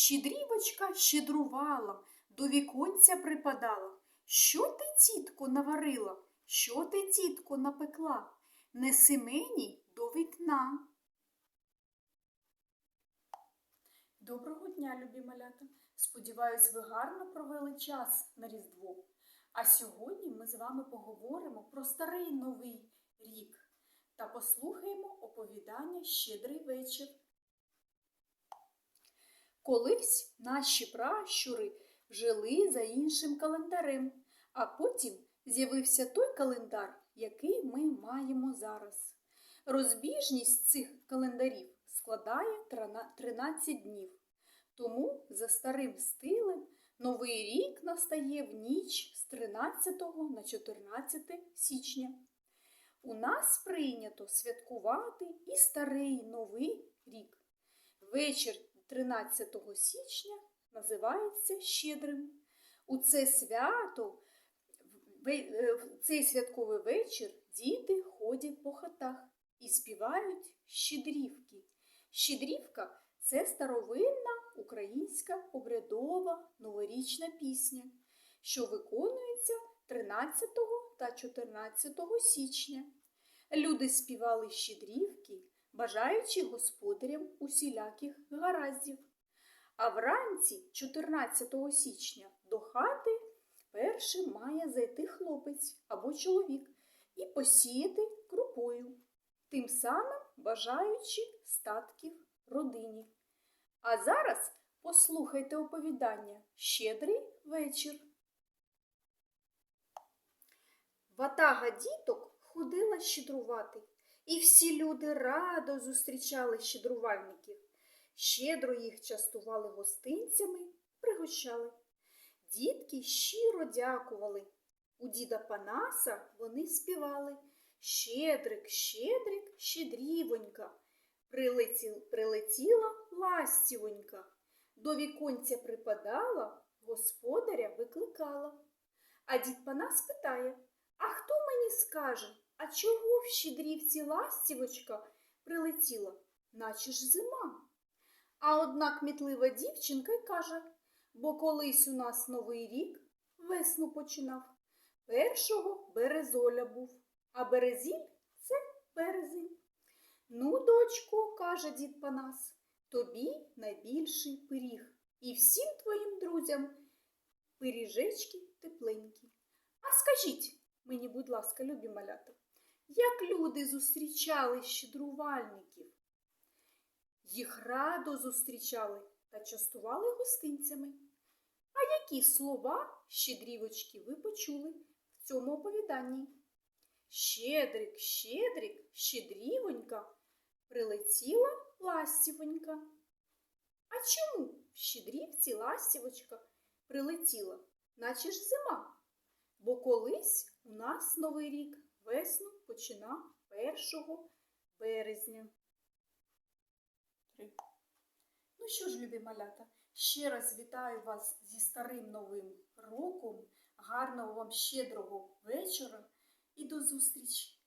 Щедрівочка щедрувала, до віконця припадала. Що ти, тітко, наварила? Що ти, тітко, напекла? Неси мені до вікна. Доброго дня, любі малята! Сподіваюсь, ви гарно провели час на Різдво. А сьогодні ми з вами поговоримо про старий новий рік та послухаємо оповідання Щедрий вечір. Колись наші пращури жили за іншим календарем, а потім з'явився той календар, який ми маємо зараз. Розбіжність цих календарів складає 13 днів. Тому за старим стилем новий рік настає в ніч з 13 на 14 січня. У нас прийнято святкувати і старий новий рік. Вечір 13 січня називається Щедрим. У це свято, в цей святковий вечір діти ходять по хатах і співають щедрівки. Щедрівка це старовинна українська обрядова новорічна пісня, що виконується 13 та 14 січня. Люди співали щедрівки, бажаючи господарям усіляких гараздів. А вранці 14 січня до хати першим має зайти хлопець або чоловік і посіяти крупою, тим самим бажаючи статків родині. А зараз послухайте оповідання Щедрий вечір. Ватага діток ходила щедрувати, і всі люди радо зустрічали щедрувальників. Щедро їх частували гостинцями, пригощали. Дітки щиро дякували. У діда Панаса вони співали Щедрик, щедрик, щедрівонька. Прилетіла, прилетіла ластівонька. До віконця припадала, господаря викликала. А дід Панас питає А хто мені скаже, а чого в щедрівці ластівочка прилетіла, наче ж зима? А одна кмітлива дівчинка й каже, бо колись у нас новий рік весну починав. Першого березоля був, а березіль це березень. Ну, дочко, каже дід Панас, тобі найбільший пиріг, і всім твоїм друзям пиріжечки тепленькі. А скажіть мені, будь ласка, любі малята, як люди зустрічали щедрувальників? Їх радо зустрічали та частували гостинцями. А які слова щедрівочки ви почули в цьому оповіданні? Щедрик, щедрик, щедрівонька, прилетіла ластівонька. А чому в щедрівці ластівочка прилетіла, наче ж зима? Бо колись у нас новий рік весну починав 1 березня. Три. Ну що ж, любі малята, ще раз вітаю вас зі старим новим роком. Гарного вам щедрого вечора і до зустрічі!